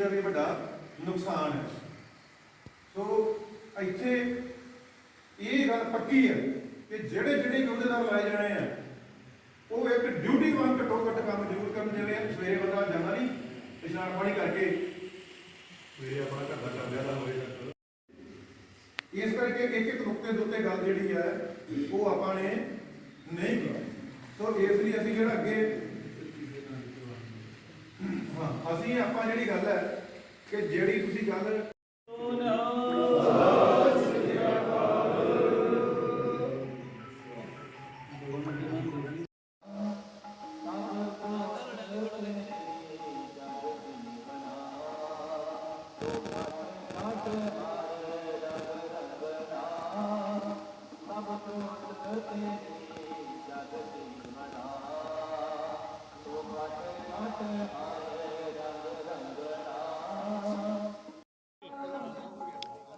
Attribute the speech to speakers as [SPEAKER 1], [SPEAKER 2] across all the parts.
[SPEAKER 1] ਦਾ ਵੀ ਵੱਡਾ ਨੁਕਸਾਨ ਹੈ। ਸੋ ਇੱਥੇ ਇਹ ਗੱਲ ਪੱਕੀ ਹੈ ਕਿ ਜਿਹੜੇ ਜਿਹੜੇ ਯੋਜਨਾਦਾਰ ਲਾਏ ਜਾਣੇ ਆ, ਉਹ ਇੱਕ ਡਿਊਟੀ ਵਾਂਗ ਘੱਟੋ ਘੱਟ ਕੰਮ ਜ਼ਰੂਰ ਕਰਨ ਜਿਵੇਂ ਸਵੇਰੇ ਬੰਦਾ ਜਾਂਦਾ ਨਹੀਂ ਇਸ਼ਨਾਨ ਪਾਣੀ ਕਰਕੇ ਸਵੇਰੇ ਆਪਣਾ ਘਰ ਦਾ ਕਰ ਲਿਆ ਹੋਏਗਾ ਇਸ ਕਰਕੇ ਇੱਕ ਇੱਕ ਨੁਕਤੇ ਦੇ ਉੱਤੇ ਗੱਲ ਜਿਹੜੀ ਹੈ, ਉਹ ਆਪਾਂ ਨੇ ਨਹੀਂ ਕੀਤੀ ਸੋ ਇਸ ਲਈ ਅਸੀਂ ਜਿਹੜਾ ਅੱਗੇ ਅਸੀਂ ਆਪਾਂ ਜਿਹੜੀ ਗੱਲ ਹੈ ਕਿ ਜਿਹੜੀ ਤੁਸੀਂ ਗੱਲ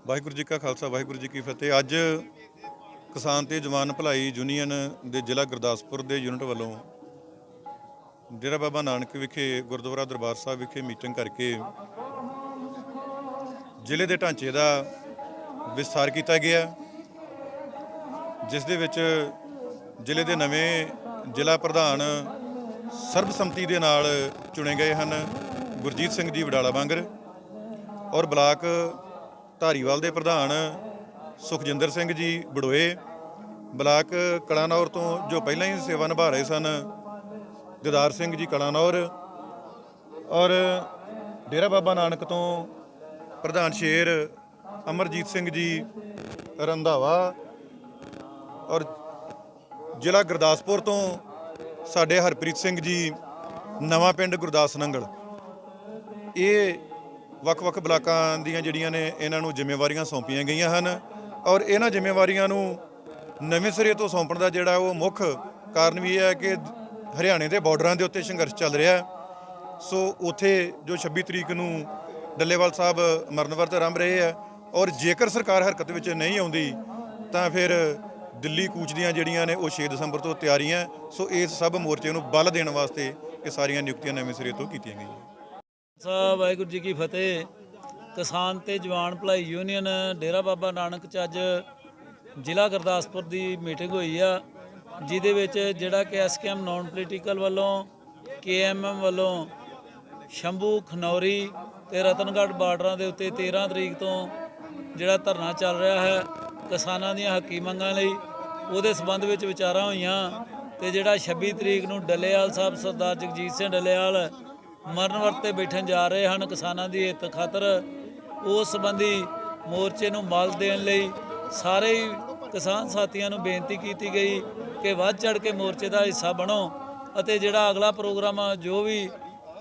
[SPEAKER 2] ਵਾਹਿਗੁਰੂ ਜੀ ਕਾ ਖਾਲਸਾ, ਵਾਹਿਗੁਰੂ ਜੀ ਕੀ ਫਤਿਹ। ਅੱਜ ਕਿਸਾਨ ਤੇ ਜਵਾਨ ਭਲਾਈ ਯੂਨੀਅਨ ਦੇ ਜ਼ਿਲ੍ਹਾ ਗੁਰਦਾਸਪੁਰ ਦੇ ਯੂਨਿਟ ਵੱਲੋਂ ਡੇਰਾ ਬਾਬਾ ਨਾਨਕ ਵਿਖੇ, ਗੁਰਦੁਆਰਾ ਦਰਬਾਰ ਸਾਹਿਬ ਵਿਖੇ ਮੀਟਿੰਗ ਕਰਕੇ ਜ਼ਿਲ੍ਹੇ ਦੇ ਢਾਂਚੇ ਦਾ ਵਿਸਥਾਰ ਕੀਤਾ ਗਿਆ। ਜਿਸ ਦੇ ਵਿੱਚ ਜ਼ਿਲ੍ਹੇ ਦੇ ਨਵੇਂ ਜ਼ਿਲ੍ਹਾ ਪ੍ਰਧਾਨ ਸਰਬਸੰਮਤੀ ਦੇ ਨਾਲ ਚੁਣੇ ਗਏ ਹਨ ਗੁਰਜੀਤ ਸਿੰਘ ਜੀ ਵਡਾਲਾ ਵਾਂਗਰ ਔਰ ਬਲਾਕ ਧਾਰੀਵਾਲ ਦੇ ਪ੍ਰਧਾਨ ਸੁਖਜਿੰਦਰ ਸਿੰਘ ਜੀ ਬੜੋਏ, ਬਲਾਕ ਕਲਾਨੌਰ ਤੋਂ ਜੋ ਪਹਿਲਾਂ ਹੀ ਸੇਵਾ ਨਿਭਾ ਰਹੇ ਸਨ ਦਿਦਾਰ ਸਿੰਘ ਜੀ ਕਲਾਨੌਰ ਔਰ ਡੇਰਾ ਬਾਬਾ ਨਾਨਕ ਤੋਂ ਪ੍ਰਧਾਨ ਸ਼ੇਰ ਅਮਰਜੀਤ ਸਿੰਘ ਜੀ ਰੰਧਾਵਾ ਔਰ ਜ਼ਿਲ੍ਹਾ ਗੁਰਦਾਸਪੁਰ ਤੋਂ ਸਾਡੇ ਹਰਪ੍ਰੀਤ ਸਿੰਘ ਜੀ, ਨਵਾਂ ਪਿੰਡ ਗੁਰਦਾਸ ਨੰਗਲ। ਇਹ ਵੱਖ-ਵੱਖ ਬਲਾਕਾਂ ਦੀਆਂ ਜਿਹੜੀਆਂ ਨੇ ਇਹਨਾਂ ਨੂੰ ਜ਼ਿੰਮੇਵਾਰੀਆਂ ਸੌਂਪੀਆਂ ਗਈਆਂ ਹਨ ਔਰ ਇਹਨਾਂ ਜ਼ਿੰਮੇਵਾਰੀਆਂ ਨੂੰ ਨਵੇਂ ਸਿਰੇ ਤੋਂ ਸੌਂਪਣ ਦਾ ਜਿਹੜਾ ਉਹ ਮੁੱਖ ਕਾਰਨ ਵੀ ਇਹ ਹੈ ਕਿ ਹਰਿਆਣੇ ਦੇ ਬਾਰਡਰਾਂ ਦੇ ਉੱਤੇ ਸੰਘਰਸ਼ ਚੱਲ ਰਿਹਾ ਹੈ। ਸੋ ਉਥੇ ਜੋ 26 ਤਰੀਕ ਨੂੰ ਡੱਲੇਵਾਲ ਸਾਹਿਬ ਮਰਨ ਵਰਤ ਆਰੰਭ ਰਹੇ ਆ ਔਰ ਜੇਕਰ ਸਰਕਾਰ ਹਰਕਤ ਵਿੱਚ ਨਹੀਂ ਆਉਂਦੀ ਤਾਂ ਫਿਰ ਦਿੱਲੀ ਕੂਚ ਦੀਆਂ ਜਿਹੜੀਆਂ ਨੇ ਉਹ 6 ਦਸੰਬਰ ਤੋਂ ਤਿਆਰੀਆਂ ਸੋ ਇਸ ਸਭ ਮੋਰਚੇ ਨੂੰ ਬਲ ਦੇਣ ਵਾਸਤੇ ਇਹ ਸਾਰੀਆਂ ਨਿਯੁਕਤੀਆਂ ਨਵੇਂ ਸਿਰੇ ਤੋਂ ਕੀਤੀਆਂ ਗਈਆਂ।
[SPEAKER 3] ਸਾਹਿਬ, ਵਾਹਿਗੁਰੂ ਜੀ ਕੀ ਫਤਿਹ। ਕਿਸਾਨ ਤੇ ਜਵਾਨ ਭਲਾਈ ਯੂਨੀਅਨ, ਡੇਰਾ ਬਾਬਾ ਨਾਨਕ ਚ ਅੱਜ ਜ਼ਿਲ੍ਹਾ ਗੁਰਦਾਸਪੁਰ ਦੀ ਮੀਟਿੰਗ ਹੋਈ ਆ, ਜਿਹਦੇ ਵਿੱਚ ਜਿਹੜਾ ਕਿ ਐਸਕੇਐਮ ਨਾਨ ਪੋਲੀਟੀਕਲ ਵੱਲੋਂ ਕੇਐਮਐਮ ਵੱਲੋਂ ਸ਼ੰਭੂ, ਖਨੌਰੀ ਤੇ ਰਤਨਗੜ੍ਹ ਬਾਰਡਰਾਂ ਦੇ ਉੱਤੇ 13 ਤਰੀਕ ਤੋਂ ਜਿਹੜਾ ਧਰਨਾ ਚੱਲ ਰਿਹਾ ਹੈ, ਕਿਸਾਨਾਂ ਦੀਆਂ ਹੱਕੀ ਮੰਗਾਂ ਲਈ, ਉਹਦੇ ਸਬੰਧ ਵਿੱਚ ਵਿਚਾਰਾਂ ਹੋਈਆਂ ਤੇ ਜਿਹੜਾ 26 ਤਰੀਕ ਨੂੰ ਡੱਲੇਵਾਲ ਸਾਹਿਬ ਸਰਦਾਰ ਜਗਜੀਤ ਸਿੰਘ ਡੱਲੇਵਾਲ ਮਰਨ ਵਰਤੇ ਬੈਠਣ ਜਾ ਰਹੇ ਹਨ ਕਿਸਾਨਾਂ ਦੀ ਹਿੱਤ ਖਾਤਰ। ਉਸ ਸੰਬੰਧੀ ਮੋਰਚੇ ਨੂੰ ਮਲ ਦੇਣ ਲਈ ਸਾਰੇ ਹੀ ਕਿਸਾਨ ਸਾਥੀਆਂ ਨੂੰ ਬੇਨਤੀ ਕੀਤੀ ਗਈ ਕਿ ਵੱਧ ਚੜ ਕੇ ਮੋਰਚੇ ਦਾ ਹਿੱਸਾ ਬਣੋ ਅਤੇ ਜਿਹੜਾ ਅਗਲਾ ਪ੍ਰੋਗਰਾਮ ਆ, ਜੋ ਵੀ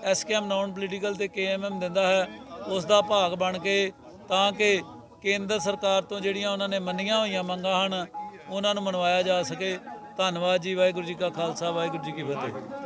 [SPEAKER 3] ਐਸਕੇਐਮ ਨਾਨ ਪੋਲੀਟੀਕਲ ਤੇ ਕੇਐਮਐਮ ਦਿੰਦਾ ਹੈ ਉਸ ਦਾ ਭਾਗ ਬਣ ਕੇ ਤਾਂ ਕਿ ਕੇਂਦਰ ਸਰਕਾਰ ਤੋਂ ਜਿਹੜੀਆਂ ਉਹਨਾਂ ਨੇ ਮੰਨੀਆਂ ਹੋਈਆਂ ਮੰਗਾਂ ਹਨ ਉਹਨਾਂ ਨੂੰ ਮਨਵਾਇਆ ਜਾ ਸਕੇ। ਧੰਨਵਾਦ ਜੀ ਵਾਹਿਗੁਰੂ ਜੀ ਕਾ ਖਾਲਸਾ ਵਾਹਿਗੁਰੂ ਜੀ ਕੀ ਫਤਿਹ।